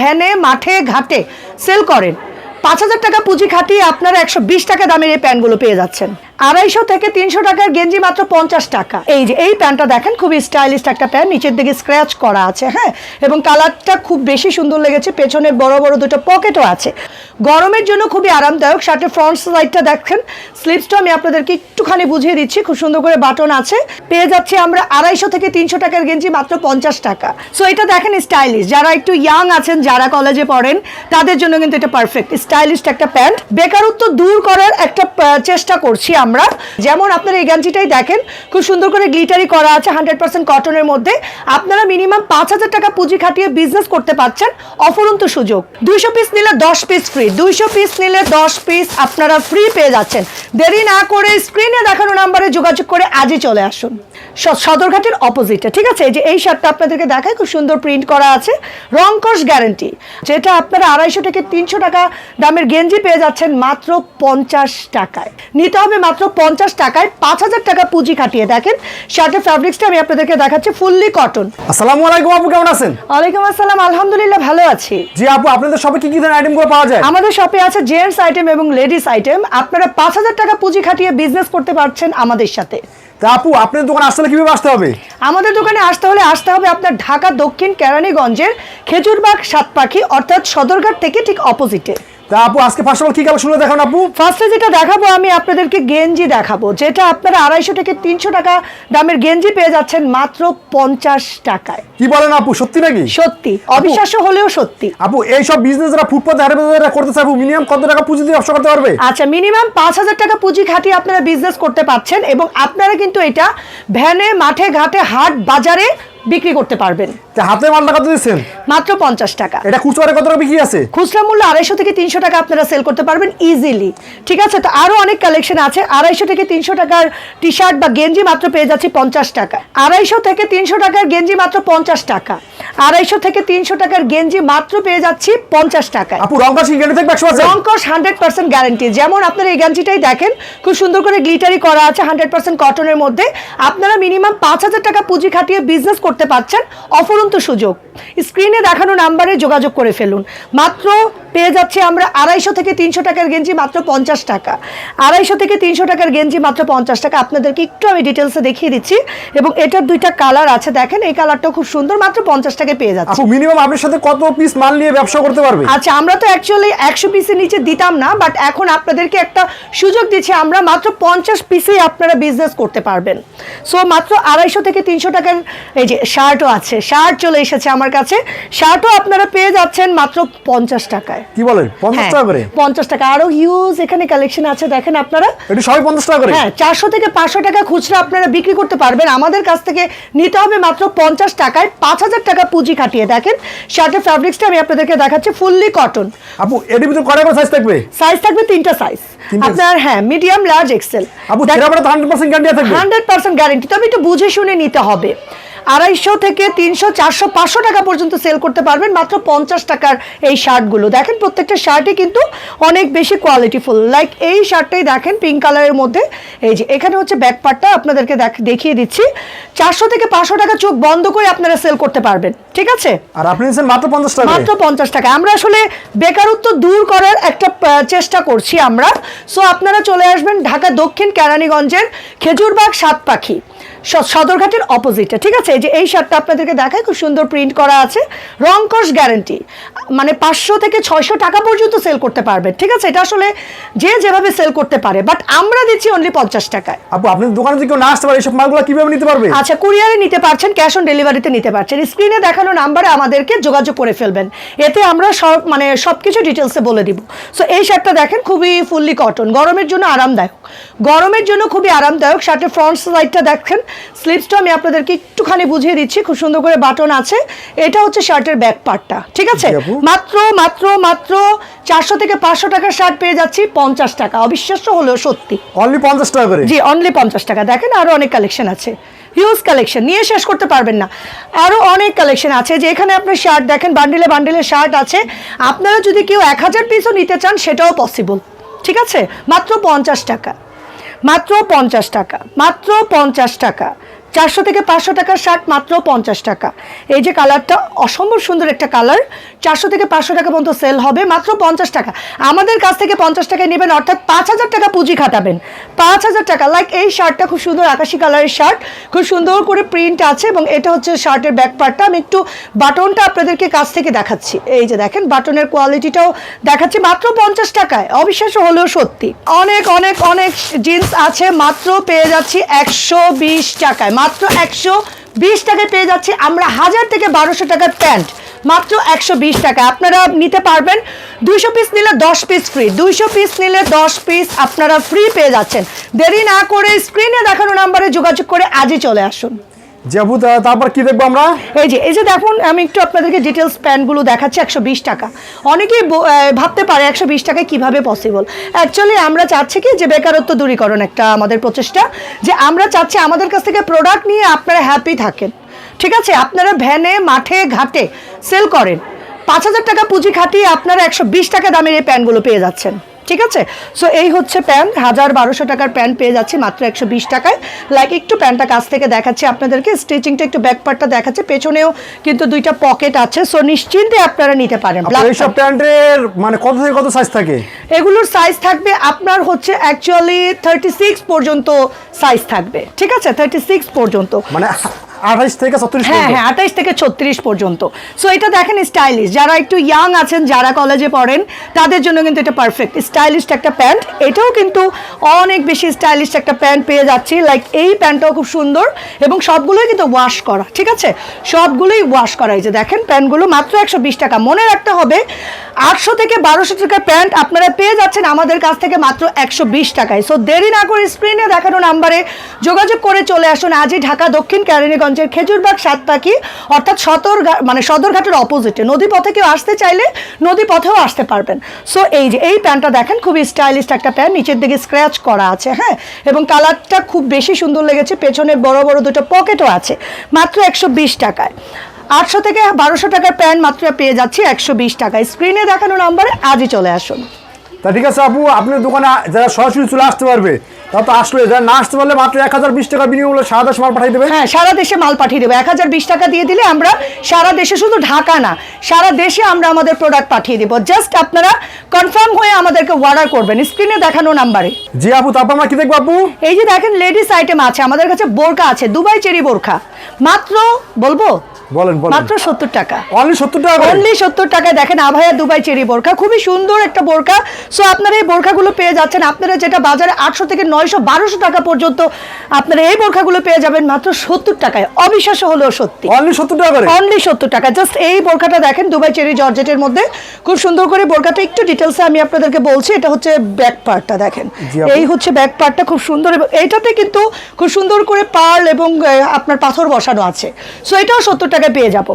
ভ্যানে, মাঠে, ঘাটে সেল করেন। পাঁচ হাজার টাকা পুঁজি খাটিয়ে আপনারা একশো বিশ টাকা দামের এই প্যানগুলো পেয়ে যাচ্ছেন। আড়াইশো থেকে তিনশো টাকার গেঞ্জি মাত্র পঞ্চাশ টাকা। এই যে, এই প্যান্টটা দেখেন, খুবই স্টাইলিশ একটা প্যান্ট, নিচের দিকে স্ক্র্যাচ করা আছে হ্যাঁ? এবং কালারটা খুব বেশি সুন্দর লেগেছে পেছনে বড় বড় দুটো পকেটও আছে। গরমের জন্য খুবই আরামদায়ক, শার্টের ফ্রন্ট সাইডটা দেখেন। স্লিপসটা আমি আপনাদেরকে একটুখানি বুঝিয়ে দিচ্ছি, খুব সুন্দর করে বাটন আছে। পেয়ে যাচ্ছি আমরা আড়াইশো থেকে তিনশো টাকার গেঞ্জি মাত্র পঞ্চাশ টাকা। সো এটা দেখেন স্টাইলিশ যারা একটু ইয়াং আছেন, যারা কলেজে পড়েন, তাদের জন্য কিন্তু এটা পারফেক্ট স্টাইলিশ একটা প্যান্ট। বেকারত্ব দূর করার একটা চেষ্টা করছি আমরা। যেমন আপনারা এই গেঞ্জিটাই দেখেন, খুব সুন্দর করে গ্লিটারি করা আছে, হান্ড্রেড পার্সেন্ট কটনের মধ্যে। আপনারা মিনিমাম পাঁচ হাজার টাকা পুঁজি খাটিয়ে বিজনেস করতে পারছেন, অফুরন্ত সুযোগ। দুইশো পিস নিলে দশ পিস ফ্রি দুইশো পিস নিলে দশ পিস আপনারা ফ্রি পেয়ে যাচ্ছেন। দেরি না করে স্ক্রিনে দেখানো নাম্বারে যোগাযোগ করে আজই চলে আসুন। সদরঘাটের অপোজিটে ঠিক আছে? যে, এই শার্টটা আপনাদেরকে দেখায় খুব সুন্দর প্রিন্ট করা আছে। রংকশ গ্যারেন্টি যেটা আপনারা আড়াইশো থেকে তিনশো টাকা দামের গেঞ্জি পেয়ে যাচ্ছেন মাত্র পঞ্চাশ টাকায়। নিতে হবে মাত্র পঞ্চাশ টাকায় পাঁচ হাজার টাকা পুঁজি খাটিয়ে দেখেন। শার্টের ফ্যাব্রিক্সটা আমি আপনাদেরকে দেখাচ্ছি ফুললি কটন আসসালামু আলাইকুম আপু কেমন আছেন? ওয়ালাইকুম আসসালাম আলহামদুলিল্লাহ ভালো আছি। জি আপু আপনাদের সবে কি কি ধরনের আইটেমগুলো পাওয়া যায়? আমাদের শপে আছে জেন্টস আইটেম এবং লেডিস আইটেম আপনারা পাঁচ হাজার টাকা পুঁজি খাটিয়ে বিজনেস করতে পারছেন আমাদের সাথে। তা আপু আপনাদের দোকানে আসলে কীভাবে আসতে হবে? আমাদের দোকানে আসতে হলে আসতে হবে আপনার ঢাকা দক্ষিণ কেরানীগঞ্জের খেজুরবাগ সাতপাখি অর্থাৎ সদরঘাট থেকে ঠিক অপোজিটে তা আপু আজকে ফার্স্ট অফ অল কি কালেকশন দেখান আপু? ফার্স্টে যেটা দেখাবো আমি আপনাদেরকে গেঞ্জি দেখাবো যেটা আপনারা আড়াইশো থেকে তিনশো টাকা দামের গেঞ্জি পেয়ে যাচ্ছেন মাত্র পঞ্চাশ টাকায়। কি বলেন আপু সত্যি নাকি? সত্যি অবিশ্বাস্য হলেও সত্যি। আপু এই সব বিজনেস যারা ফুটপাতে হারে বাজারে করতে আপু মিনিমাম কত টাকা পুঁজি দিয়ে ব্যবসা করতে পারবে? আচ্ছা মিনিমাম পাঁচ হাজার টাকা পুঁজি খাটিয়ে আপনারা বিজনেস করতে পারছেন এবং আপনারা কিন্তু এটা ভ্যানে মাঠে ঘাটে হাট বাজারে বিক্রি করতে পারবেন। হাতে মালটা কত দিচ্ছেন? মাত্র পঞ্চাশ টাকা। এটা খুচরা কত টাকা বিক্রি আছে? খুচরা মূল্য আড়াইশো থেকে তিনশো টাকা আপনারা সেল করতে পারবেন ইজিলি ঠিক আছে তো আরও অনেক কালেকশন আছে। আড়াইশো থেকে তিনশো টাকার টি শার্ট বা গেঞ্জি মাত্র পেয়ে যাচ্ছি পঞ্চাশ টাকা আড়াইশো থেকে তিনশো টাকার গেঞ্জি মাত্র পঞ্চাশ টাকা। আড়াইশো থেকে তিনশো টাকার গেঞ্জি মাত্র পেয়ে যাচ্ছি পঞ্চাশ টাকায়। আপু থাকবে রংকশ হান্ড্রেড পার্সেন্ট গ্যারান্টি যেমন আপনার এই গেঞ্জিটাই দেখেন খুব সুন্দর করে গ্লিটারি করা আছে হান্ড্রেড পার্সেন্ট কটনের মধ্যে। আপনারা মিনিমাম পাঁচ হাজার টাকা পুঁজি খাটিয়ে বিজনেস করতে পারছেন অফরন্ত সুযোগ। স্ক্রিনে দেখানো নাম্বারে যোগাযোগ করে ফেলুন। মাত্র পেয়ে যাচ্ছি আমরা আড়াইশো থেকে তিনশো টাকার গেঞ্জি মাত্র পঞ্চাশ টাকা। আড়াইশো থেকে তিনশো টাকার গেঞ্জি মাত্র পঞ্চাশ টাকা। আপনাদেরকে একটু আমি ডিটেলসে দেখিয়ে দিচ্ছি এবং এটার দুইটা কালার আছে। দেখেন এই কালারটাও খুব সুন্দর মাত্র পঞ্চাশ টাকায় পেয়ে যাচ্ছে। মিনিমাম আপনার সাথে কত পিস মাল নিয়ে ব্যবসা করতে পারবে? আচ্ছা আমরা তো অ্যাকচুয়ালি একশো পিসের নিচে দিতাম না বাট এখন আপনাদেরকে একটা সুযোগ দিচ্ছি আমরা মাত্র পঞ্চাশ পিসেই আপনারা বিজনেস করতে পারবেন। সো মাত্র আড়াইশো থেকে তিনশো টাকার এই যে শার্টও আছে শার্ট চলে এসেছে আমার কাছে। শার্টও আপনারা পেয়ে যাচ্ছেন মাত্র পঞ্চাশ টাকায়। কি বলেন পঞ্চাশ হ্যাঁ, টাকা করে? পঞ্চাশ টাকা। আরও হিউজ এখানে কালেকশন আছে দেখেন আপনারা। এটি সবাই পঞ্চাশ টাকা করে? হ্যাঁ চারশো থেকে পাঁচশো টাকা খুচরা আপনারা বিক্রি করতে পারবেন। আমাদের কাছ থেকে নিতে হবে মাত্র পঞ্চাশ টাকায় পাঁচ হাজার টাকা পুঁজি খাটিয়ে। দেখেন শার্টের ফ্যাব্রিক্সটা আমি আপনাদেরকে দেখাচ্ছি ফুললি কটন আপু এটির ভিতরে কয়টা করে সাইজ থাকবে? সাইজ থাকবে তিনটা সাইজ আপনার হ্যাঁ মিডিয়াম লার্জ এক্সেল আপু ছেঁড়া তো হান্ড্রেড পার্সেন্ট গ্যারান্টি থাকবে। হান্ড্রেড পার্সেন্ট গ্যারেন্টি তবে একটু বুঝে শুনে নিতে হবে। আড়াইশো থেকে তিনশো চারশো পাঁচশো টাকা পর্যন্ত সেল করতে পারবেন মাত্র পঞ্চাশ টাকার এই শার্টগুলো। দেখেন প্রত্যেকটা শার্টই কিন্তু অনেক বেশি কোয়ালিটিফুল লাইক এই শার্টটাই দেখেন পিঙ্ক কালারের মধ্যে। এই যে এখানে হচ্ছে ব্যাক পার্টটা আপনাদেরকে দেখ- দেখিয়ে দিচ্ছি। চারশো থেকে পাঁচশো টাকা চোখ বন্ধ করে আপনারা সেল করতে পারবেন ঠিক আছে? আর আপনি মাত্র পঞ্চাশ টাকা মাত্র পঞ্চাশ টাকা আমরা আসলে বেকারত্ব দূর করার একটা চেষ্টা করছি আমরা। সো আপনারা চলে আসবেন ঢাকা দক্ষিণ কেরানীগঞ্জের খেজুরবাগ সাত পাখি সদরঘাটের অপোজিটে ঠিক আছে? যে এই শার্টটা আপনাদেরকে দেখায় খুব সুন্দর প্রিন্ট করা আছে। রংকশ গ্যারেন্টি মানে পাঁচশো থেকে ছয়শো টাকা পর্যন্ত সেল করতে পারবে ঠিক আছে? এটা আসলে যে যেভাবে সেল করতে পারে বাট আমরা দিচ্ছি অনলি পঞ্চাশ টাকায়। আপু আপনাদের দোকানে যদি কেউ না আসতে পারে এইসব মালগুলো কীভাবে নিতে পারবে? আচ্ছা কুরিয়ারে নিতে পারছেন ক্যাশ অন ডেলিভারিতে নিতে পারছেন। স্ক্রিনে দেখানো নাম্বারে আমাদেরকে যোগাযোগ করে ফেলবেন। এতে আমরা সব মানে সব কিছু ডিটেলসে বলে দিব। সো এই শার্টটা দেখেন খুবই ফুললি কটন গরমের জন্য আরামদায়ক। গরমের জন্য খুবই আরামদায়ক শার্টের ফ্রন্ট সাইডটা দেখেন স্লিপসটা আমি আপনাদেরকে একটুখানি বুঝিয়ে দিচ্ছি খুব সুন্দর করে বাটন আছে। এটা হচ্ছে শার্টের ব্যাক পার্টটা ঠিক আছে? মাত্র মাত্র মাত্র চারশো থেকে পাঁচশো টাকার শার্ট পেয়ে যাচ্ছি পঞ্চাশ টাকা। অবিশ্বাস্য হলেও সত্যি। অনলি পঞ্চাশ টাকা করে? জি অনলি পঞ্চাশ টাকা। দেখেন আরও অনেক কালেকশন আছে। হিউজ কালেকশন নিয়ে শেষ করতে পারবেন না। আরও অনেক কালেকশন আছে যে এখানে আপনার শার্ট দেখেন বান্ডিলে বান্ডিলে শার্ট আছে। আপনারা যদি কেউ এক হাজার পিসও নিতে চান সেটাও পসিবল ঠিক আছে? মাত্র পঞ্চাশ টাকা। মাত্র পঞ্চাশ টাকা মাত্র পঞ্চাশ টাকা। চারশো থেকে পাঁচশো টাকার শার্ট মাত্র পঞ্চাশ টাকা। এই যে কালারটা অসম্ভব সুন্দর একটা কালার। চারশো থেকে পাঁচশো টাকা পর্যন্ত সেল হবে, মাত্র পঞ্চাশ টাকা। আমাদের কাছ থেকে পঞ্চাশ টাকায় নেবেন, অর্থাৎ পাঁচ হাজার টাকা পুঁজি খাটাবেন। পাঁচ হাজার টাকা লাইক এই শার্টটা খুব সুন্দর আকাশি কালারের শার্ট। খুব সুন্দর করে প্রিন্ট আছে এবং এটা হচ্ছে শার্টের ব্যাক পার্টটা আমি একটু বাটনটা আপনাদেরকে কাছ থেকে দেখাচ্ছি। এই যে দেখেন বাটনের কোয়ালিটিটাও দেখাচ্ছি, মাত্র পঞ্চাশ টাকায়। অবিশ্বাস্য হলেও সত্যি। অনেক অনেক অনেক জিন্স আছে, মাত্র পেয়ে যাচ্ছি একশো বিশ টাকায়। মাত্র একশো বিশ টাকায় পেয়ে যাচ্ছি। আমরা হাজার থেকে বারোশো টাকার প্যান্ট। মাত্র একশো বিশ টাকা। আপনারা নিতে পারবেন দুইশো পিস নিলে দশ পিস ফ্রি দুইশো পিস নিলে দশ পিস আপনারা ফ্রি পেয়ে যাচ্ছেন। দেরি না করে স্ক্রিনে দেখানো নাম্বারে যোগাযোগ করে আজই চলে আসুন। জি আপু তা- তারপর কি দেখব আমরা? এই যে এই যে দেখুন, আমি একটু আপনাদেরকে ডিটেলস প্যান্টগুলো দেখাচ্ছি, একশো বিশ টাকা। অনেকেই ভাবতে পারে একশো বিশ টাকায় কীভাবে পসিবল অ্যাকচুয়ালি আমরা চাচ্ছি কি যে বেকারত্ব দূরীকরণ একটা আমাদের প্রচেষ্টা, যে আমরা চাচ্ছি আমাদের কাছ থেকে প্রোডাক্ট নিয়ে আপনারা হ্যাপি থাকেন। ঠিক আছে? আপনারা ভ্যানে মাঠে, ঘাটে সেল করেন। পাঁচ হাজার টাকা পুঁজি খাটিয়ে আপনারা একশো বিশ টাকা দামের এই প্যান্টগুলো পেয়ে যাচ্ছেন। ঠিক আছে? সো এই হচ্ছে প্যান্ট। হাজার বারোশো টাকার প্যান্ট পেয়ে যাচ্ছি মাত্র একশো বিশ টাকায়। লাইক একটু প্যান্টটা কাছ থেকে দেখাচ্ছি আপনাদেরকে। স্টিচিংটা একটু ব্যাক পার্টটা দেখাচ্ছে। পেছনেও কিন্তু দুইটা পকেট আছে। সো নিশ্চিন্তে আপনারা নিতে পারেন। এইসব প্যান্টের মানে কত থেকে কত সাইজ থাকে? এগুলোর সাইজ থাকবে। আপনার হচ্ছে অ্যাকচুয়ালি থার্টি সিক্স পর্যন্ত সাইজ থাকবে। ঠিক আছে? থার্টি সিক্স পর্যন্ত। মানে আঠাইশ থেকে ছত্রিশ হ্যাঁ হ্যাঁ আঠাইশ থেকে ছত্রিশ পর্যন্ত। সো এটা দেখেন স্টাইলিশ যারা একটু ইয়াং আছেন যারা কলেজে পড়েন তাদের জন্য কিন্তু এটা পারফেক্ট স্টাইলিশ একটা প্যান্ট এটাও কিন্তু অনেক বেশি স্টাইলিশ একটা প্যান্ট পেয়ে যাচ্ছি। লাইক এই প্যান্টটাও খুব সুন্দর এবং সবগুলোই কিন্তু ওয়াশ করা ঠিক আছে? সবগুলোই ওয়াশ করা এই যে দেখেন প্যান্টগুলো মাত্র একশো বিশ টাকা। মনে রাখতে হবে আটশো থেকে বারোশো টাকার প্যান্ট আপনারা পেয়ে যাচ্ছেন আমাদের কাছ থেকে মাত্র একশো বিশ টাকায়। সো দেরি না করে স্ক্রিনে দেখানো নাম্বারে যোগাযোগ করে চলে আসুন আজই ঢাকা দক্ষিণ ক্যারিনীগঞ্জের খেজুরবাগ সাতপাখি, অর্থাৎ সদর মানে সদরঘাটের অপোজিটে নদী পথে কেউ আসতে চাইলে নদী পথেও আসতে পারবেন। সো এই যে, এই প্যান্টটা দেখেন, খুবই স্টাইলিশ একটা প্যান্ট, নিচের দিকে স্ক্র্যাচ করা আছে হ্যাঁ? এবং কালারটা খুব বেশি সুন্দর লেগেছে পেছনে বড় বড় দুটো পকেটও আছে, মাত্র একশো বিশ টাকায়। আটশো থেকে বারোশো টাকার প্যান্ট মাত্র পেয়ে যাচ্ছি একশো বিশ টাকায় স্ক্রিনে দেখানো নাম্বারে আজই চলে আসুন। তা ঠিক আছে আপু আপনার দোকানে যারা সরাসরি চলে আসতে পারবে তা তো আসলে। যারা না আসতে পারলে মাত্র এক হাজার বিশ টাকা বিনিময়ে সারা দেশ মাল পাঠিয়ে দেবে। হ্যাঁ সারা দেশে মাল পাঠিয়ে দেবো। এক হাজার বিশ টাকা দিয়ে দিলে আমরা সারা দেশে শুধু ঢাকা না সারা দেশে আমরা আমাদের প্রোডাক্ট পাঠিয়ে দিব। জাস্ট আপনারা কনফার্ম হয়ে আমাদেরকে অর্ডার করবেন। স্ক্রিনে দেখানো নাম্বারে। জি আপু তারপর আমরা কি দেখব আপু? এই যে দেখেন লেডিস আইটেম আছে আমাদের কাছে বোরকা আছে দুবাই চেরি বোরখা। মাত্র বলব বলেন বলেন। মাত্র সত্তর টাকা। অনলি সত্তর টাকা অনলি সত্তর টাকায় দেখেন আভায়া দুবাই চেরি বোরকা খুবই সুন্দর একটা বোরকা সো আপনারা এই বোরখাগুলো পেয়ে যাচ্ছেন। আপনারা যেটা বাজারে আটশো থেকে নয়শো বারোশো টাকা পর্যন্ত আপনারা এই বোরখাগুলো পেয়ে যাবেন মাত্র সত্তর টাকায়। অবিশ্বাস্য হলেও সত্যি। অনলি সত্তর টাকা করে। অনলি সত্তর টাকা। জাস্ট এই বোরখাটা দেখেন দুবাই চেরি জর্জেটের মধ্যে। খুব সুন্দর করে বোরখাটা একটু ডিটেলসে আমি আপনাদেরকে বলছি। এটা হচ্ছে ব্যাক পার্টটা দেখেন। এই হচ্ছে ব্যাক পার্টটা খুব সুন্দর এবং এইটাতে কিন্তু খুব সুন্দর করে পার্ল এবং আপনার পাথর বসানো আছে। সো এটাও সত্তর টাকায় পেয়ে যাব